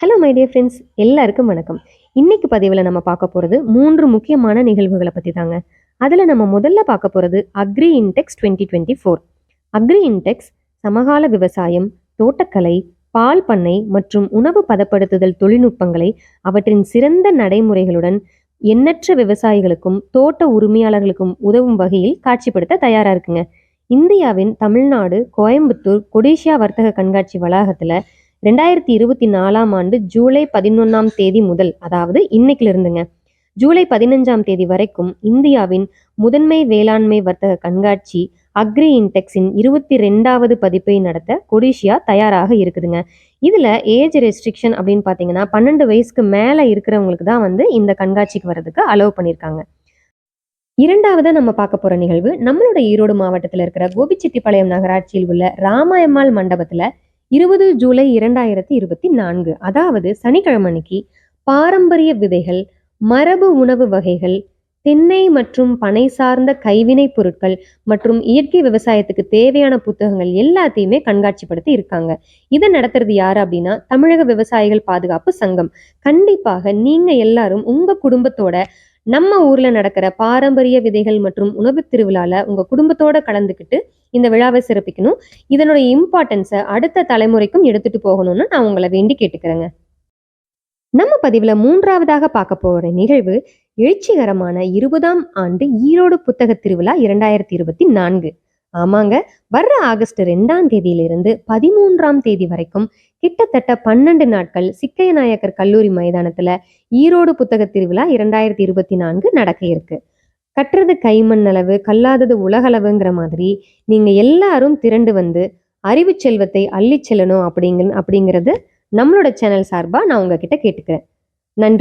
Hello my dear friends எல்லாருக்கும் வணக்கம். இன்னைக்கு பதிவில் நம்ம பார்க்க போகிறது மூன்று முக்கியமான நிகழ்வுகளை பற்றி தாங்க. அதில் நம்ம முதல்ல பார்க்க போகிறது agri index twenty twenty four agri index சமகால விவசாயம் தோட்டக்கலை பால் பண்ணை மற்றும் உணவு பதப்படுத்துதல் தொழில்நுட்பங்களை அவற்றின் சிறந்த நடைமுறைகளுடன் எண்ணற்ற விவசாயிகளுக்கும் தோட்ட உரிமையாளர்களுக்கும் உதவும் வகையில் காட்சிப்படுத்த தயாராக இருக்குங்க. இந்தியாவின் தமிழ்நாடு கோயம்புத்தூர் கொடிஷியா வர்த்தக கண்காட்சி வளாகத்தில் ரெண்டாயிரத்தி இருபத்தி நாலாம் ஆண்டு ஜூலை பதினொன்றாம் தேதி முதல் அதாவது இன்னைக்குல இருந்துங்க ஜூலை பதினஞ்சாம் தேதி வரைக்கும் இந்தியாவின் முதன்மை வேளாண்மை வர்த்தக கண்காட்சி அக்ரி இன்டெக்ஸின் இருபத்தி ரெண்டாவது பதிப்பை நடத்த கொடிஷியா தயாராக இருக்குதுங்க. இதுல ஏஜ் ரெஸ்ட்ரிக்ஷன் அப்படின்னு பாத்தீங்கன்னா பன்னெண்டு வயசுக்கு மேல இருக்கிறவங்களுக்கு தான் வந்து இந்த கண்காட்சிக்கு வர்றதுக்கு அலோவ் பண்ணியிருக்காங்க இரண்டாவதா நம்ம பார்க்க போற நிகழ்வு நம்மளோட ஈரோடு மாவட்டத்தில் இருக்கிற கோபிச்செட்டிப்பாளையம் நகராட்சியில் உள்ள ராமாயம்மாள் மண்டபத்துல இருபது ஜூலை இரண்டாயிரத்தி இருபத்தி நான்கு. அதாவது சனிக்கிழமைக்கு பாரம்பரிய விதைகள் மரபு உணவு வகைகள் தென்னை மற்றும் பனை சார்ந்த கைவினை பொருட்கள் மற்றும் இயற்கை விவசாயத்துக்கு தேவையான புத்தகங்கள் எல்லாத்தையுமே கண்காட்சிப்படுத்தி இருக்காங்க. இதை நடத்துறது யாரு அப்படின்னா தமிழக விவசாயிகள் பாதுகாப்பு சங்கம். கண்டிப்பாக நீங்க எல்லாரும் உங்க குடும்பத்தோட நம்ம ஊர்ல நடக்கிற பாரம்பரிய விதைகள் மற்றும் உணவு திருவிழால உங்க குடும்பத்தோட கலந்துக்கிட்டு இந்த விழாவை சிறப்பிக்கணும். இதனுடைய இம்பார்ட்டன்ஸை அடுத்த தலைமுறைக்கும் எடுத்துட்டு போகணும்னு நான் உங்களை வேண்டி கேட்டுக்கிறேங்க. நம்ம பதிவில் மூன்றாவதாக பார்க்க போகிற நிகழ்வு எழுச்சிகரமான இருபதாம் ஆண்டு ஈரோடு புத்தக திருவிழா இரண்டாயிரத்தி இருபத்தி நான்கு. ஆமாங்க வர்ற ஆகஸ்ட் ரெண்டாம் தேதியிலிருந்து பதிமூன்றாம் தேதி வரைக்கும் கிட்டத்தட்ட பன்னெண்டு நாட்கள் சிக்கைய நாயக்கர் கல்லூரி மைதானத்துல ஈரோடு புத்தக திருவிழா இரண்டாயிரத்தி இருபத்தி நான்கு நடக்க இருக்கு. கட்டுறது கைமண் அளவு கல்லாதது உலகளவுங்கிற மாதிரி நீங்க எல்லாரும் திரண்டு வந்து அறிவு செல்வத்தை அள்ளி செல்லணும் அப்படிங்க அப்படிங்கிறது நம்மளோட சேனல் சார்பா நான் உங்ககிட்ட கேட்டுக்கிறேன். நன்றி.